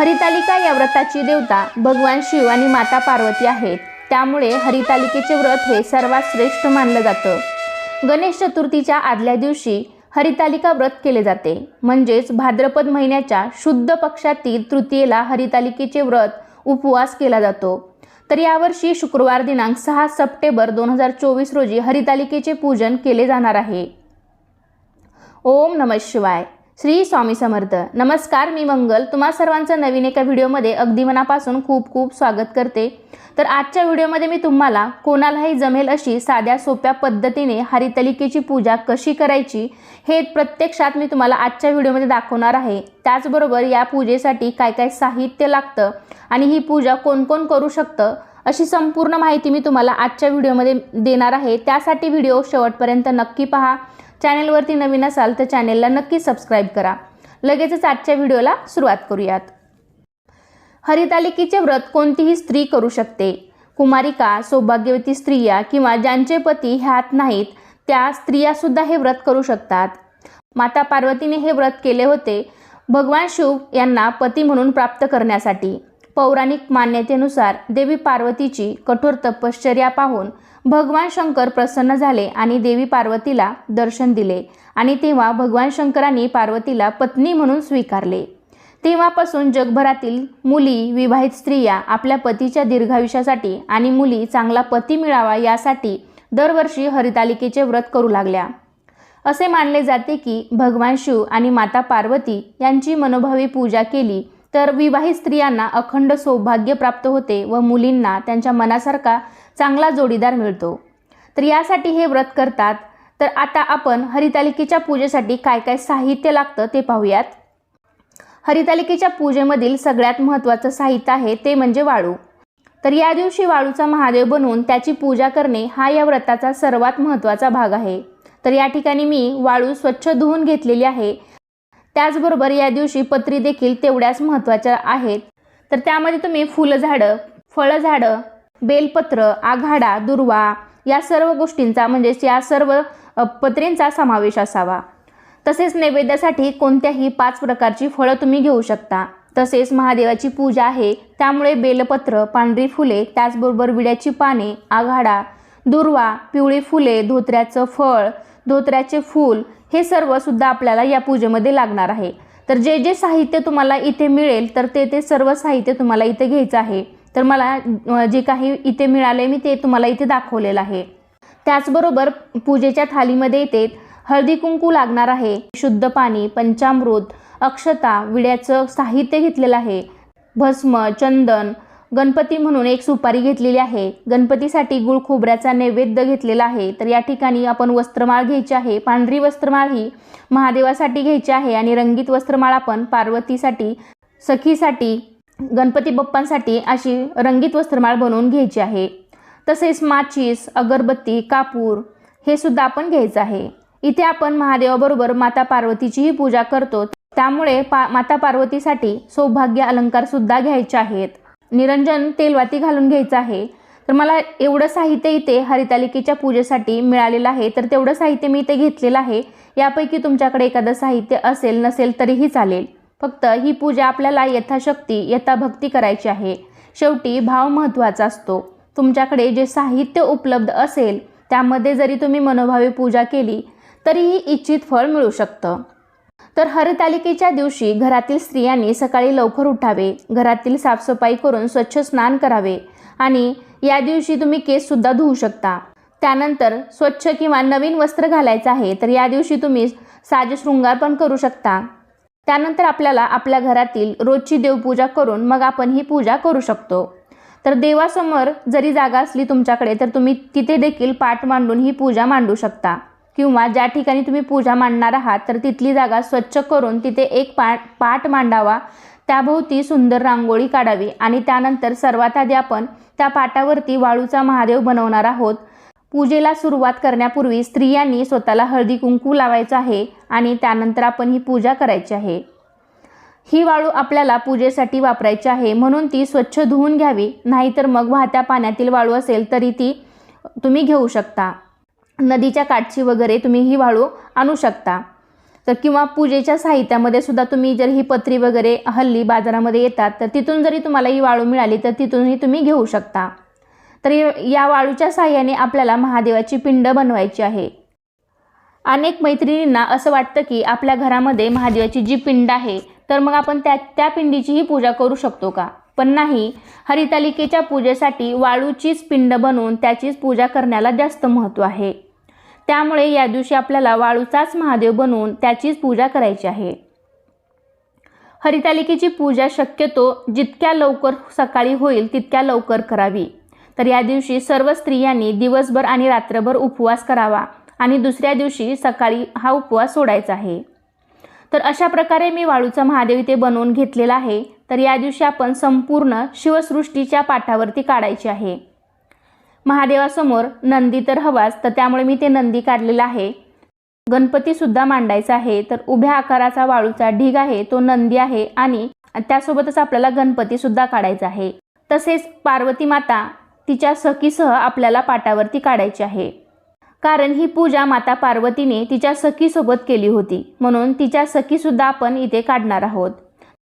हरितालिका या व्रताची देवता भगवान शिव आणि माता पार्वती आहेत. त्यामुळे हरितालिकेचे व्रत हे सर्वात श्रेष्ठ मानलं जातं. गणेश चतुर्थीच्या आदल्या दिवशी हरितालिका व्रत केले जाते. म्हणजेच भाद्रपद महिन्याच्या शुद्ध पक्षातील तृतीयेला हरितालिकेचे व्रत उपवास केला जातो. तर यावर्षी शुक्रवार दिनांक सहा सप्टेंबर दोन हजार चोवीस रोजी हरितालिकेचे पूजन केले जाणार आहे. ओम नम शिवाय. श्री स्वामी समर्थ. नमस्कार मी मंगल. तुम्हा सर्वांचं नवीन एका व्हिडिओमध्ये अगदी मनापासून खूप खूप स्वागत करते. तर आजच्या व्हिडिओमध्ये मी तुम्हाला कोणालाही जमेल अशी साध्या सोप्या पद्धतीने हरितलिकेची पूजा कशी करायची हे प्रत्यक्षात मी तुम्हाला आजच्या व्हिडिओमध्ये दाखवणार आहे. त्याचबरोबर या पूजेसाठी काय काय साहित्य लागतं आणि ही पूजा कोण कोण करू शकतं अशी संपूर्ण माहिती मी तुम्हाला आजच्या व्हिडिओमध्ये देणार आहे. त्यासाठी व्हिडिओ शेवटपर्यंत नक्की पहा. चॅनेलवरती नवीन असाल तर चॅनेलला नक्की सबस्क्राईब करा. लगेचच आजच्या व्हिडिओला सुरुवात करूयात. हरितालिकेचे व्रत कोणतीही स्त्री करू शकते. कुमारिका सौभाग्यवती स्त्रिया किंवा ज्यांचे पती ह्यात नाहीत त्या स्त्रियासुद्धा हे व्रत करू शकतात. माता पार्वतीने हे व्रत केले होते भगवान शिव यांना पती म्हणून प्राप्त करण्यासाठी. पौराणिक मान्यतेनुसार देवी पार्वतीची कठोर तपश्चर्या पाहून भगवान शंकर प्रसन्न झाले आणि देवी पार्वतीला दर्शन दिले आणि तेव्हा भगवान शंकरांनी पार्वतीला पत्नी म्हणून स्वीकारले. तेव्हापासून जगभरातील मुली विवाहित स्त्रिया आपल्या पतीच्या दीर्घायुष्यासाठी आणि मुली चांगला पती मिळावा यासाठी दरवर्षी हरितालिकेचे व्रत करू लागल्या. असे मानले जाते की भगवान शिव आणि माता पार्वती यांची मनोभावी पूजा केली तर विवाहित स्त्रियांना अखंड सौभाग्य प्राप्त होते व मुलींना त्यांच्या मनासारखा चांगला जोडीदार मिळतो. तर यासाठी हे व्रत करतात. तर आता आपण हरितालिकेच्या पूजेसाठी काय काय साहित्य लागतं ते पाहूयात. हरितालिकेच्या पूजेमधील सगळ्यात महत्त्वाचं साहित्य आहे ते म्हणजे वाळू. तर या दिवशी वाळूचा महादेव बनवून त्याची पूजा करणे हा या व्रताचा सर्वात महत्त्वाचा भाग आहे. तर या ठिकाणी मी वाळू स्वच्छ धुवून घेतलेली आहे. त्याचबरोबर या दिवशी पत्री देखील तेवढ्याच महत्त्वाच्या आहेत. तर त्यामध्ये तुम्ही फुलझाडं फळझाडं बेलपत्र आघाडा दुर्वा या सर्व गोष्टींचा म्हणजेच या सर्व पत्रेंचा पत्रींचा समावेश असावा. तसेच नैवेद्यासाठी कोणत्याही पाच प्रकारची फळं तुम्ही घेऊ शकता. तसेच महादेवाची पूजा आहे त्यामुळे बेलपत्र पांढरी फुले त्याचबरोबर विड्याची पाने आघाडा दुर्वा पिवळी फुले धोत्र्याचं फळ धोत्र्याचे फूल हे सर्व सुद्धा आपल्याला या पूजेमध्ये लागणार आहे. तर जे जे साहित्य तुम्हाला इथे मिळेल तर ते ते सर्व साहित्य तुम्हाला इथे घ्यायचं आहे. तर मला जे काही इथे मिळाले मी ते तुम्हाला इथे दाखवलेलं आहे. त्याचबरोबर पूजेच्या थालीमध्ये येते हळदी कुंकू लागणार आहे शुद्ध पाणी पंचामृत अक्षता विड्याचं साहित्य घेतलेलं आहे भस्म चंदन गणपती म्हणून एक सुपारी घेतलेली आहे. गणपतीसाठी गुळ खोबऱ्याचा नैवेद्य घेतलेला आहे. तर या ठिकाणी आपण वस्त्रमाळ घ्यायची आहे. पांढरी वस्त्रमाळ ही महादेवासाठी घ्यायची आहे आणि रंगीत वस्त्रमाळ आपण पार्वतीसाठी सखीसाठी गणपती बाप्पांसाठी अशी रंगीत वस्त्रमाळ बनवून घ्यायची आहे. तसेच माचीस अगरबत्ती कापूर हे सुद्धा आपण घ्यायचं आहे. इथे आपण महादेवाबरोबर माता पार्वतीचीही पूजा करतो. त्यामुळे पा माता पार्वतीसाठी सौभाग्य अलंकार सुद्धा घ्यायचे आहेत. निरंजन तेलवाती घालून घ्यायचं आहे. तर मला एवढं साहित्य इथे हरितालिकेच्या पूजेसाठी मिळालेलं आहे. तर तेवढं साहित्य मी इथे घेतलेलं आहे. यापैकी तुमच्याकडे एखादं साहित्य असेल नसेल तरीही चालेल. फक्त ही पूजा आपल्याला यथाशक्ती यथाभक्ती करायची आहे. शेवटी भाव महत्त्वाचा असतो. तुमच्याकडे जे साहित्य उपलब्ध असेल त्यामध्ये जरी तुम्ही मनोभावी पूजा केली तरीही इच्छित फळ मिळू शकतं. तर हरतालिकेच्या दिवशी घरातील स्त्रियांनी सकाळी लवकर उठावे घरातील साफसफाई करून स्वच्छ स्नान करावे आणि या दिवशी तुम्ही केससुद्धा धुवू शकता. त्यानंतर स्वच्छ किंवा नवीन वस्त्र घालायचं आहे तर या दिवशी तुम्ही साजशृंगार पण करू शकता. त्यानंतर आपल्याला आपल्या घरातील रोजची देवपूजा करून मग आपण ही पूजा करू शकतो. तर देवासमोर जरी जागा असली तुमच्याकडे तर तुम्ही तिथे देखील पाठ मांडून ही पूजा मांडू शकता. किंवा ज्या ठिकाणी तुम्ही पूजा मांडणार आहात तर तिथली जागा स्वच्छ करून तिथे एक पाठ पाठ मांडावा. त्याभोवती सुंदर रांगोळी काढावी. आणि त्यानंतर सर्वात आधी आपण त्या पाटावरती वाळूचा महादेव बनवणार आहोत. पूजेला सुरुवात करण्यापूर्वी स्त्रियांनी स्वतःला हळदी कुंकू लावायचं आहे आणि त्यानंतर आपण ही पूजा करायची आहे. ही वाळू आपल्याला पूजेसाठी वापरायची आहे. म्हणून ती स्वच्छ धुवून घ्यावी. नाहीतर मग वाहत्या पाण्यातील वाळू असेल तरी ती तुम्ही घेऊ शकता. नदीच्या काठची वगैरे तुम्ही ही वाळू आणू शकता. तर किंवा पूजेच्या साहित्यामध्ये सुद्धा तुम्ही जर ही पत्री वगैरे हल्ली बाजारामध्ये येतात तर तिथून जरी तुम्हाला ही वाळू मिळाली तर तिथूनही तुम्ही घेऊ शकता. तर या वाळूच्या साह्याने आपल्याला महादेवाची पिंड बनवायची आहे. अनेक मैत्रिणींना असं वाटतं की आपल्या घरामध्ये महादेवाची जी पिंड आहे तर मग आपण त्या त्या पिंडीचीही पूजा करू शकतो का? पण नाही हरितालिकेच्या पूजेसाठी वाळूचीच पिंड बनवून त्याचीच पूजा करण्याला जास्त महत्त्व आहे. त्यामुळे या दिवशी आपल्याला वाळूचाच महादेव बनवून त्याचीच पूजा करायची आहे. हरितालिकेची पूजा शक्यतो जितक्या लवकर सकाळी होईल तितक्या लवकर करावी. तर या दिवशी सर्व स्त्रियांनी दिवसभर आणि रात्रभर उपवास करावा आणि दुसऱ्या दिवशी सकाळी हा उपवास सोडायचा आहे. तर अशा प्रकारे मी वाळूचा महादेव इथे बनवून घेतलेला आहे. तर या दिवशी आपण संपूर्ण शिवसृष्टीच्या पाठावरती काढायची आहे. महादेवासमोर नंदी तर हवाच तर त्यामुळे मी ते नंदी काढलेला आहे. गणपतीसुद्धा मांडायचा आहे तर उभ्या आकाराचा वाळूचा ढीग आहे तो नंदी आहे आणि त्यासोबतच आपल्याला गणपतीसुद्धा काढायचा आहे. तसेच पार्वती माता तिच्या सखीसह आपल्याला पाटावरती काढायची आहे. कारण ही पूजा माता पार्वतीने तिच्या सखीसोबत केली होती. म्हणून तिच्या सखीसुद्धा आपण इथे काढणार आहोत.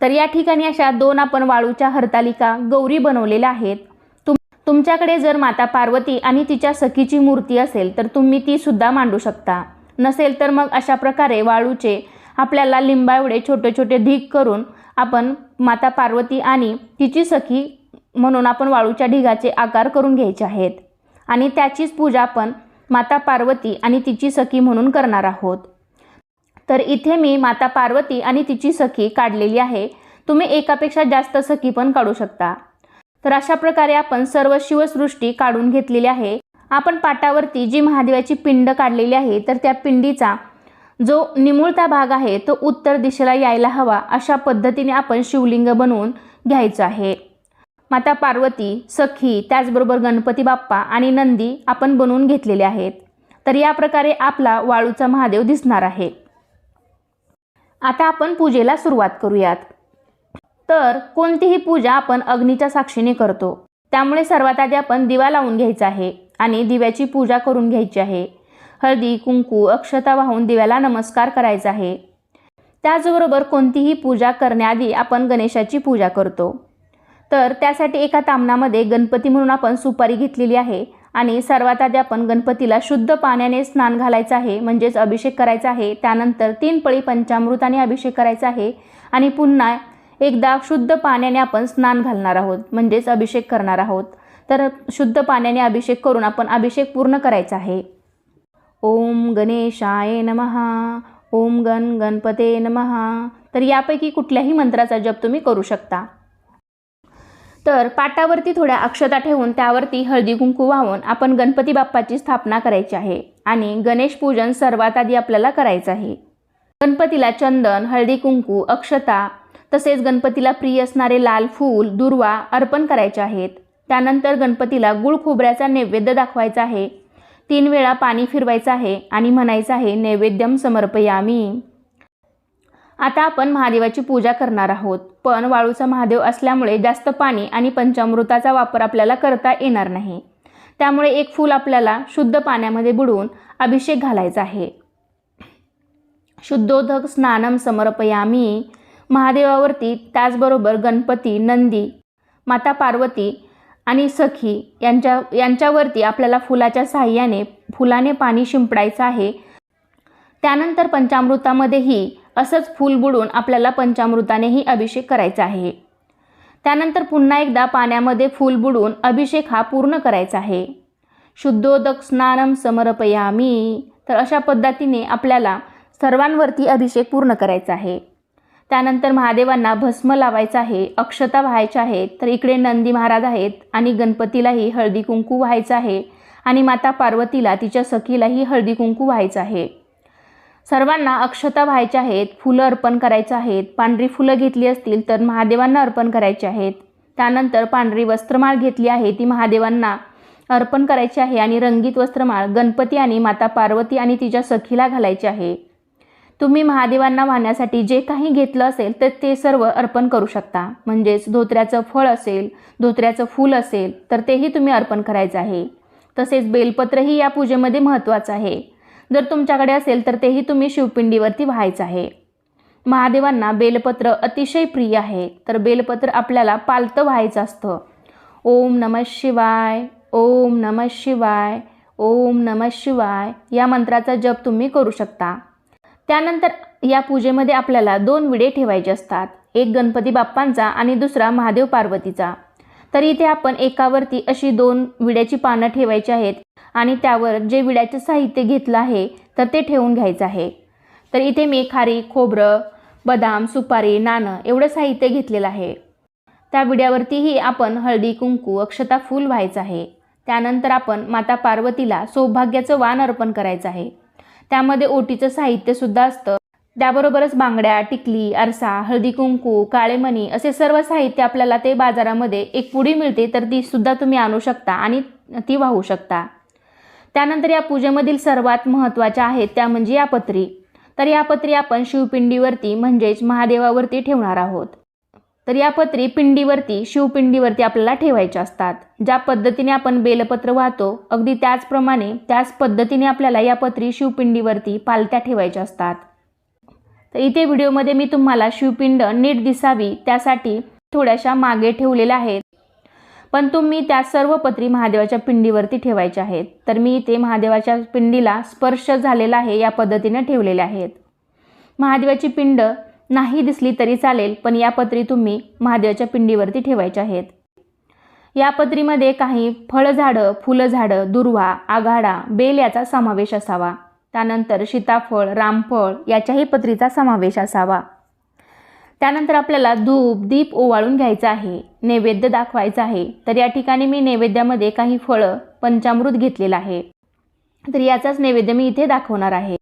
तर या ठिकाणी अशा दोन आपण वाळूच्या हरतालिका गौरी बनवलेल्या आहेत. तुम तुमच्याकडे जर माता पार्वती आणि तिच्या सखीची मूर्ती असेल तर तुम्ही ती सुद्धा मांडू शकता. नसेल तर मग अशा प्रकारे वाळूचे आपल्याला लिंबाएवढे छोटे छोटे ढीग करून आपण माता पार्वती आणि तिची सखी म्हणून आपण वाळूच्या ढिगाचे आकार करून घ्यायचे आहेत. आणि त्याचीच पूजा आपण माता पार्वती आणि तिची सखी म्हणून करणार आहोत. तर इथे मी माता पार्वती आणि तिची सखी काढलेली आहे. तुम्ही एकापेक्षा जास्त सखी पण काढू शकता. तर अशा प्रकारे आपण सर्व शिवसृष्टी काढून घेतलेली आहे. आपण पाटावरती जी महादेवाची पिंड काढलेली आहे तर त्या पिंडीचा जो निमुळता भाग आहे तो उत्तर दिशेला यायला हवा अशा पद्धतीने आपण शिवलिंग बनवून घ्यायचं आहे. माता पार्वती सखी त्याचबरोबर गणपती बाप्पा आणि नंदी आपण बनवून घेतलेले आहेत. तर या प्रकारे आपला वाळूचा महादेव दिसणार आहे. आता आपण पूजेला सुरुवात करूयात. तर कोणतीही पूजा आपण अग्नीच्या साक्षीने करतो. त्यामुळे सर्वात आधी आपण दिवा लावून घ्यायचा आहे आणि दिव्याची पूजा करून घ्यायची आहे. हळदी कुंकू अक्षता वाहून दिव्याला नमस्कार करायचा आहे. त्याचबरोबर कोणतीही पूजा करण्याआधी आपण गणेशाची पूजा करतो. तर त्यासाठी एका तामणामध्ये गणपती म्हणून आपण सुपारी घेतलेली आहे आणि सर्वात आधी आपण गणपतीला शुद्ध पाण्याने स्नान घालायचं आहे म्हणजेच अभिषेक करायचा आहे. त्यानंतर तीन पळी पंचामृताने अभिषेक करायचा आहे आणि पुन्हा एकदा शुद्ध पाण्याने आपण स्नान घालणार आहोत म्हणजेच अभिषेक करणार आहोत. तर शुद्ध पाण्याने अभिषेक करून आपण अभिषेक पूर्ण करायचा आहे. ओम गणेशाय नमहा ओम गण गणपते नमहा तर यापैकी कुठल्याही मंत्राचा जप तुम्ही करू शकता. तर पाटावरती थोड्या अक्षता ठेवून त्यावरती हळदी कुंकू वाहून आपण गणपती बाप्पाची स्थापना करायची आहे आणि गणेश पूजन सर्वात आधी आपल्याला करायचं आहे. गणपतीला चंदन हळदी कुंकू अक्षता तसेच गणपतीला प्रिय असणारे लाल फूल दुर्वा अर्पण करायचे आहेत. त्यानंतर गणपतीला गुळ खोबऱ्याचा नैवेद्य दाखवायचा आहे. तीन वेळा पाणी फिरवायचं आहे आणि म्हणायचं आहे नैवेद्यम समर्पयामी. आता आपण महादेवाची पूजा करणार आहोत. पण वाळूचा महादेव असल्यामुळे जास्त पाणी आणि पंचामृताचा वापर आपल्याला करता येणार नाही. त्यामुळे एक फूल आपल्याला शुद्ध पाण्यामध्ये बुडवून अभिषेक घालायचा आहे. शुद्धोदक स्नानम समर्पयामी. महादेवावरती त्याचबरोबर गणपती नंदी माता पार्वती आणि सखी यांच्या यांच्यावरती आपल्याला फुलाच्या साह्याने फुलाने पाणी शिंपडायचं आहे. त्यानंतर पंचामृतामध्येही असंच फूल बुडून आपल्याला पंचामृतानेही अभिषेक करायचा आहे. त्यानंतर पुन्हा एकदा पाण्यामध्ये फूल बुडून अभिषेक हा पूर्ण करायचा आहे. शुद्धोदक स्नानम समर्पयामी. तर अशा पद्धतीने आपल्याला सर्वांवरती अभिषेक पूर्ण करायचा आहे. त्यानंतर महादेवांना भस्म लावायचं आहे अक्षता व्हायच्या आहेत तर इकडे नंदी महाराज आहेत आणि गणपतीलाही हळदी कुंकू व्हायचं आहे आणि माता पार्वतीला तिच्या सखीलाही हळदी कुंकू व्हायचं आहे. सर्वांना अक्षता व्हायच्या आहेत फुलं अर्पण करायचं आहेत. पांढरी फुलं घेतली असतील तर महादेवांना अर्पण करायची आहेत. त्यानंतर पांढरी वस्त्रमाळ घेतली आहे ती महादेवांना अर्पण करायची आहे आणि रंगीत वस्त्रमाळ गणपती आणि माता पार्वती आणि तिच्या सखीला घालायची आहे. तुम्ही महादेवांना वाहण्यासाठी जे काही घेतलं असेल तर ते सर्व अर्पण करू शकता. म्हणजेच धोत्र्याचं फळ असेल धोत्र्याचं फूल असेल तर तेही तुम्ही अर्पण करायचं आहे. तसेच बेलपत्रही या पूजेमध्ये महत्त्वाचं आहे. जर तुमच्याकडे असेल तर तेही तुम्ही शिवपिंडीवरती व्हायचं आहे. महादेवांना बेलपत्र अतिशय प्रिय आहे तर बेलपत्र आपल्याला पालतं व्हायचं असतं. ओम नमः शिवाय ओम नमः शिवाय ओम नमः शिवाय या मंत्राचा जप तुम्ही करू शकता. त्यानंतर या पूजेमध्ये आपल्याला दोन विडे ठेवायचे असतात एक गणपती बाप्पांचा आणि दुसरा महादेव पार्वतीचा. तर इथे आपण एकावरती अशी दोन विड्याची पानं ठेवायची आहेत आणि त्यावर जे विड्याचे साहित्य घेतलं आहे तर ते ठेवून घ्यायचं आहे. तर इथे मी खारी खोबरं बदाम सुपारी नाणं एवढं साहित्य घेतलेलं आहे. त्या विड्यावरतीही आपण हळदी कुंकू अक्षता फूल व्हायचं आहे. त्यानंतर आपण माता पार्वतीला सौभाग्याचं वाण अर्पण करायचं आहे. त्यामध्ये ओटीचं साहित्यसुद्धा असतं. त्याबरोबरच बांगड्या टिकली आरसा हळदी कुंकू काळेमणी असे सर्व साहित्य आपल्याला ते बाजारामध्ये एक पुडी मिळते तर ती सुद्धा तुम्ही आणू शकता आणि ती वाहू शकता. त्यानंतर या पूजेमधील सर्वात महत्त्वाच्या आहेत त्या म्हणजे या पत्री. तर या पत्री आपण शिवपिंडीवरती म्हणजेच महादेवावरती ठेवणार आहोत. तर या पत्री पिंडीवरती शिवपिंडीवरती आपल्याला ठेवायच्या असतात. ज्या पद्धतीने आपण बेलपत्र वाहतो अगदी त्याचप्रमाणे त्याच पद्धतीने आपल्याला या पत्री शिवपिंडीवरती पालत्या ठेवायच्या असतात. तर इथे व्हिडिओमध्ये मी तुम्हाला शिवपिंड नीट दिसावी त्यासाठी थोड्याशा मागे ठेवलेल्या आहेत. पण तुम्ही त्या सर्व पत्री महादेवाच्या पिंडीवरती ठेवायच्या आहेत. तर मी इथे महादेवाच्या पिंडीला स्पर्श झालेला आहे या पद्धतीने ठेवलेले आहेत. महादेवाची पिंड नाही दिसली तरी चालेल पण या पत्री तुम्ही महादेवाच्या पिंडीवरती ठेवायच्या आहेत. या पत्रीमध्ये काही फळझाडं फुलझाडं दुर्वा आघाडा बेल याचा समावेश असावा. त्यानंतर सीताफळ रामफळ याच्याही पत्रीचा समावेश असावा. त्यानंतर आपल्याला धूप दीप ओवाळून घ्यायचं आहे. नैवेद्य दाखवायचं आहे. तर या ठिकाणी मी नैवेद्यामध्ये काही फळं पंचामृत घेतलेलं आहे. तर याचाच नैवेद्य मी इथे दाखवणार आहे.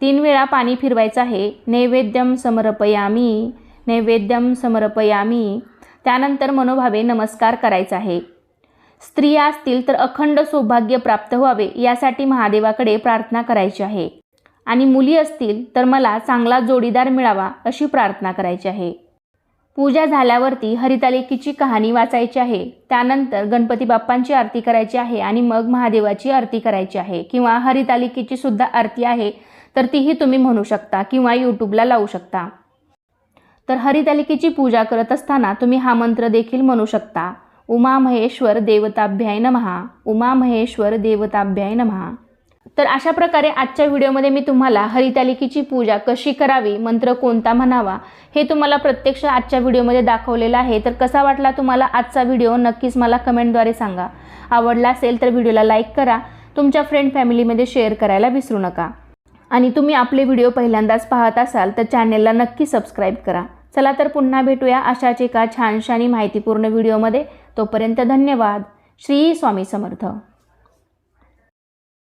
तीन वेळा पाणी फिरवायचं आहे. नैवेद्यम समर्पयामी नैवेद्यम समर्पयामी. त्यानंतर मनोभावे नमस्कार करायचा आहे. स्त्रिया असतील तर अखंड सौभाग्य प्राप्त व्हावे यासाठी महादेवाकडे प्रार्थना करायची आहे. आणि मुली असतील तर मला चांगला जोडीदार मिळावा अशी प्रार्थना करायची आहे. पूजा झाल्यावरती हरितालिकेची कहाणी वाचायची आहे. त्यानंतर गणपती बाप्पांची आरती करायची आहे आणि मग महादेवाची आरती करायची आहे. किंवा हरितालिकेची सुद्धा आरती आहे तर तीही तुम्ही म्हणू शकता किंवा यूट्यूबला लावू शकता. तर हरितालिकेची पूजा करत असताना तुम्ही हा मंत्र देखील म्हणू शकता. उमा महेश्वर देवताभ्याय नमहा उमा महेश्वर देवताभ्याय नमहा तर अशा प्रकारे आजच्या व्हिडिओमध्ये मी तुम्हाला हरितालिकेची पूजा कशी करावी मंत्र कोणता म्हणावा हे तुम्हाला प्रत्यक्ष आजच्या व्हिडिओमध्ये दाखवलेलं आहे. तर कसा वाटला तुम्हाला आजचा व्हिडिओ नक्कीच मला कमेंटद्वारे सांगा. आवडला असेल तर व्हिडिओला लाईक करा. तुमच्या फ्रेंड फॅमिलीमध्ये शेअर करायला विसरू नका. आणि तुम्ही आपले व्हिडिओ पहिल्यांदाच पाहत असाल तर चॅनेलला नक्की सबस्क्राईब करा. चला तर पुन्हा भेटूया अशाच एका छानशानी माहितीपूर्ण व्हिडिओमध्ये. तोपर्यंत धन्यवाद. श्री स्वामी समर्थ.